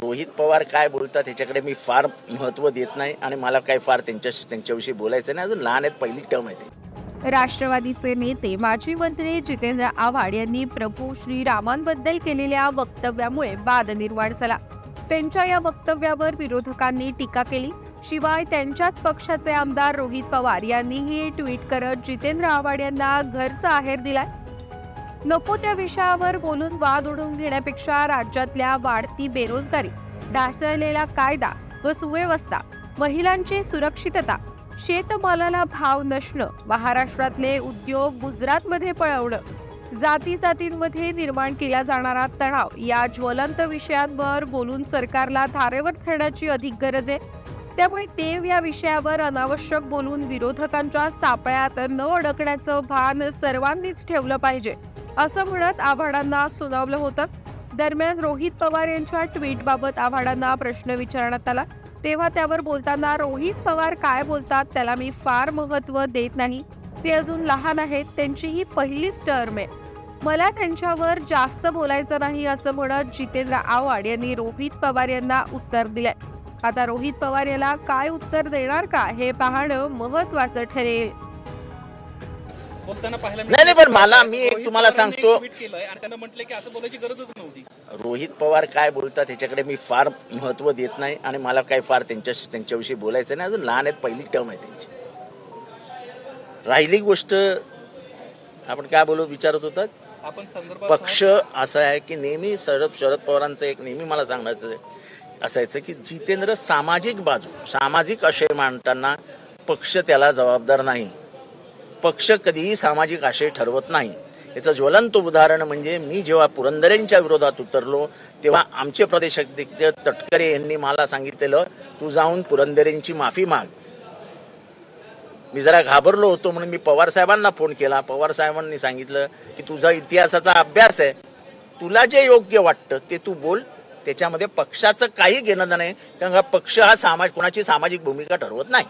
रोहित पवार काय बोलतात ह्याच्याकडे मी फार महत्त्व देत नाही आणि मला काय फार त्यांच्याशी त्यांच्याविषयी बोलायचं नाही. अजून लहान आहेत पहिली टर्म आहे ते. राष्ट्रवादीचे नेते माजी मंत्री जितेंद्र आव्हाड यांनी प्रभू श्रीरामांबद्दल केलेल्या वक्तव्यामुळे वाद निर्माण झाला. त्यांच्या या वक्तव्यावर विरोधकांनी टीका केली. शिवाय त्यांच्याच पक्षाचे आमदार रोहित पवार यांनीही ट्विट करत जितेंद्र आव्हाड यांना घरचा आहेर दिलाय. नको त्या विषयावर बोलून वाद उडून घेण्यापेक्षा राज्यातल्या वाढती बेरोजगारी ढासळलेला कायदा व सुव्यवस्था महिलांची सुरक्षितता शेतमालाला भाव नसणं महाराष्ट्रातले उद्योग गुजरातमध्ये पळवणं जाती जातींमध्ये निर्माण केला जाणारा तणाव या ज्वलंत विषयांवर बोलून सरकारला धारेवर ठेवण्याची अधिक गरज आहे. त्यामुळे ते या विषयावर अनावश्यक बोलून विरोधकांच्या सापळ्यात न अडकण्याचं भान सर्वांनीच ठेवलं पाहिजे. असं म्हणत आव्हाडांना सुनावलं होतं. दरम्यान रोहित पवार यांच्या ट्विटबाबत आव्हाडांना प्रश्न विचारण्यात आला. तेव्हा त्यावर बोलताना रोहित पवार काय बोलतात त्याला मी फार महत्त्व देत नाही. ते अजून लहान आहेत त्यांची ही पहिलीच टर्म आहे. मला त्यांच्यावर जास्त बोलायचं नाही असं म्हणत जितेंद्र आव्हाड यांनी रोहित पवार यांना उत्तर दिलंय. आता रोहित पवार याला काय उत्तर देणार का हे पाहणं महत्वाचं ठरेल. नाही, नाही, पण मला मी एक तुम्हाला सांगतो. रोहित पवार काय बोलतात ह्याच्याकडे मी फार महत्त्व देत नाही आणि मला काय फार त्यांच्या त्यांच्याविषयी बोलायचं नाही. अजून लहान आहेत पहिली टर्म आहे त्यांची. राहिली गोष्ट आपण काय बोलू विचारत होतात? पक्ष असा आहे की नेहमी शरद शरद पवारांचं एक नेहमी मला सांगायचं असायचं की जितेंद्र सामाजिक बाजू सामाजिक आशय मांडताना पक्ष त्याला जबाबदार नाही. पक्ष कधीही सामाजिक आशय ठरवत नाही. याचं ज्वलंत उदाहरण म्हणजे मी जेव्हा पुरंदरेंच्या विरोधात उतरलो तेव्हा आमचे प्रदेशाध्यक्ष तटकरे यांनी मला सांगितलेलं तू जाऊन पुरंदरेंची माफी माग. मी जरा घाबरलो होतो म्हणून मी पवार साहेबांना फोन केला. पवार साहेबांनी सांगितलं की तुझा इतिहासाचा अभ्यास आहे. तुला जे योग्य वाटतं ते तू बोल. त्याच्यामध्ये पक्षाचं काही घेणं नाही. कारण हा पक्ष हा समाज कोणाची सामाजिक भूमिका ठरवत नाही.